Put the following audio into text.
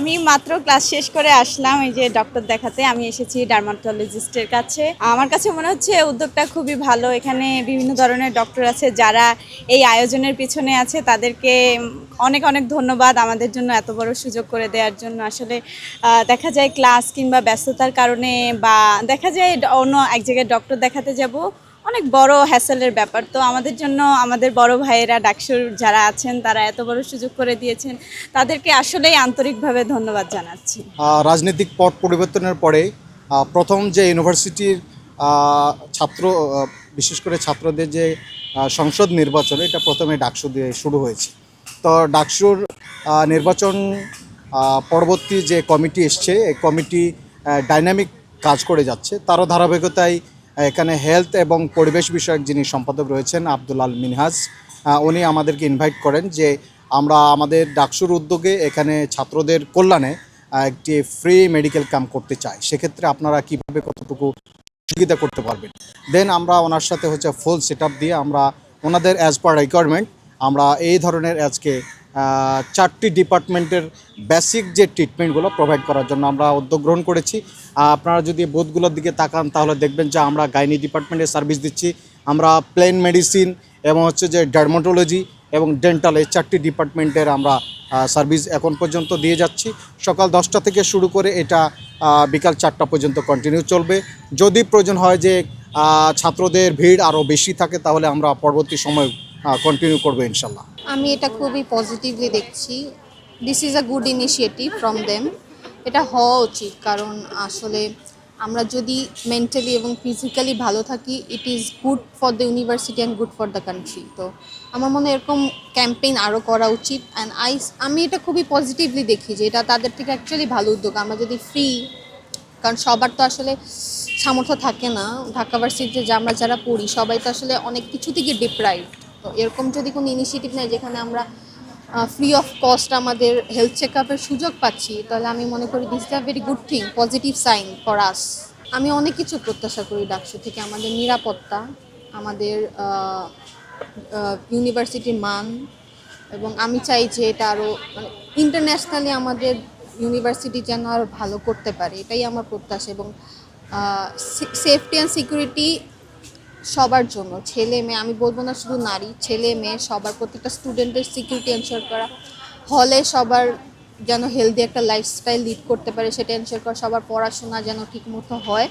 আমি মাত্র ক্লাস শেষ করে আসলাম এই যে ডক্টর দেখাতে। আমি এসেছি ডার্মাটোলজিস্টের কাছে। আমার কাছে মনে হচ্ছে উদ্যোগটা খুবই ভালো। এখানে বিভিন্ন ধরনের ডক্টর আছে যারা এই আয়োজনের পিছনে আছে। তাদেরকে অনেক অনেক ধন্যবাদ আমাদের জন্য এত বড় সুযোগ করে দেওয়ার জন্য। আসলে দেখা যায় ক্লাস কিংবা ব্যস্ততার কারণে বা দেখা যায় অন্য এক জায়গায় ডক্টর দেখাতে যাব। অনেক বড় হ্যাসেলের ব্যাপার। তো আমাদের জন্য আমাদের বড় ভাইয়েরা, ডাকসুর যারা আছেন, তারা এত বড় সুযোগ করে দিয়েছেন। তাদেরকে আসলেই আন্তরিকভাবে ধন্যবাদ জানাচ্ছি। রাজনৈতিক পট পরিবর্তনের পরে প্রথম যে ইউনিভার্সিটির ছাত্র বিশেষ করে ছাত্রদের যে সংসদ নির্বাচন, এটা প্রথমে ডাকসু দিয়ে শুরু হয়েছে। তো ডাকসুর নির্বাচন পরবর্তী যে কমিটি এসছে, এই কমিটি ডাইনামিক কাজ করে যাচ্ছে। তারও ধারাবাহিকতায় এখানে হেলথ এবং পরিবেশ বিষয়ক যিনি সম্পাদক রয়েছেন আব্দুল আল মিনহাজ উনি আমাদেরকে ইনভাইট করেন যে আমরা আমাদের ডাকসুর উদ্যোগে এখানে ছাত্রদের কল্যাণে একটি ফ্রি মেডিকেল ক্যাম্প করতে চাই। সেক্ষেত্রে আপনারা কীভাবে কতটুকু সুবিধা করতে পারবেন? দেন আমরা ওনার সাথে হচ্ছে ফুল সেট দিয়ে আমরা ওনাদের অ্যাজ পার রিকোয়ারমেন্ট আমরা এই ধরনের আজকে চারটি ডিপার্টমেন্টের বেসিক যে ট্রিটমেন্টগুলো প্রোভাইড করার জন্য আমরা উদ্যোগ গ্রহণ করেছি। আপনারা যদি বোধগুলোর দিকে তাকান, তাহলে দেখবেন যে আমরা গাইনি ডিপার্টমেন্টের সার্ভিস দিচ্ছি। আমরা প্লেন মেডিসিন এবং হচ্ছে যে ডার্মাটোলজি এবং ডেন্টাল এই চারটি ডিপার্টমেন্টের আমরা সার্ভিস এখন পর্যন্ত দিয়ে যাচ্ছি। সকাল দশটা থেকে শুরু করে এটা বিকাল চারটা পর্যন্ত কন্টিনিউ চলবে। যদি প্রয়োজন হয় যে ছাত্রদের ভিড় আরও বেশি থাকে, তাহলে আমরা পরবর্তী সময় কন্টিনিউ করব ইনশাল্লাহ। আমি এটা খুবই পজিটিভলি দেখছি। This is a good initiative from them এটা হওয়া উচিত, কারণ আসলে আমরা যদি মেন্টালি এবং ফিজিক্যালি ভালো থাকি it is good for the university and good for the country তো আমার মনে হয় এরকম ক্যাম্পেইন আরও করা উচিত অ্যান্ড আই আমি এটা খুবই পজিটিভলি দেখি যে এটা তাদের থেকে অ্যাকচুয়ালি ভালো উদ্যোগ। আমরা যদি ফ্রি কারণ সবার তো আসলে সামর্থ্য থাকে না। ঢাকা ভার্সিটিতে যে আমরা যারা পড়ি, সবাই তো আসলে অনেক কিছু থেকে ডিপ্রাইভ তো এরকম যদি কোনো ইনিশিয়েটিভ নেয় যেখানে আমরা ফ্রি অফ কস্ট আমাদের হেলথ চেক আপের সুযোগ পাচ্ছি, তাহলে আমি মনে করি this is a very good thing positive sign for us আমি অনেক কিছু প্রত্যাশা করি ডাকসু থেকে, আমাদের নিরাপত্তা, আমাদের ইউনিভার্সিটির মান, এবং আমি চাই যে এটা আরও মানে ইন্টারন্যাশনালি আমাদের ইউনিভার্সিটি যেন আরও ভালো করতে পারে, এটাই আমার প্রত্যাশা এবং সেফটি অ্যান্ড সিকিউরিটি সবার জন্য। ছেলে, মেয়ে, আমি বলব না শুধু নারী, ছেলে, মেয়ে, সবার প্রত্যেকটা স্টুডেন্টের সিকিউরিটি এনশোর করা। হলে সবার যেন হেলদি একটা লাইফস্টাইল লিড করতে পারে, সেটা এনশোর করা, সবার পড়াশোনা যেন ঠিকমতো হয়।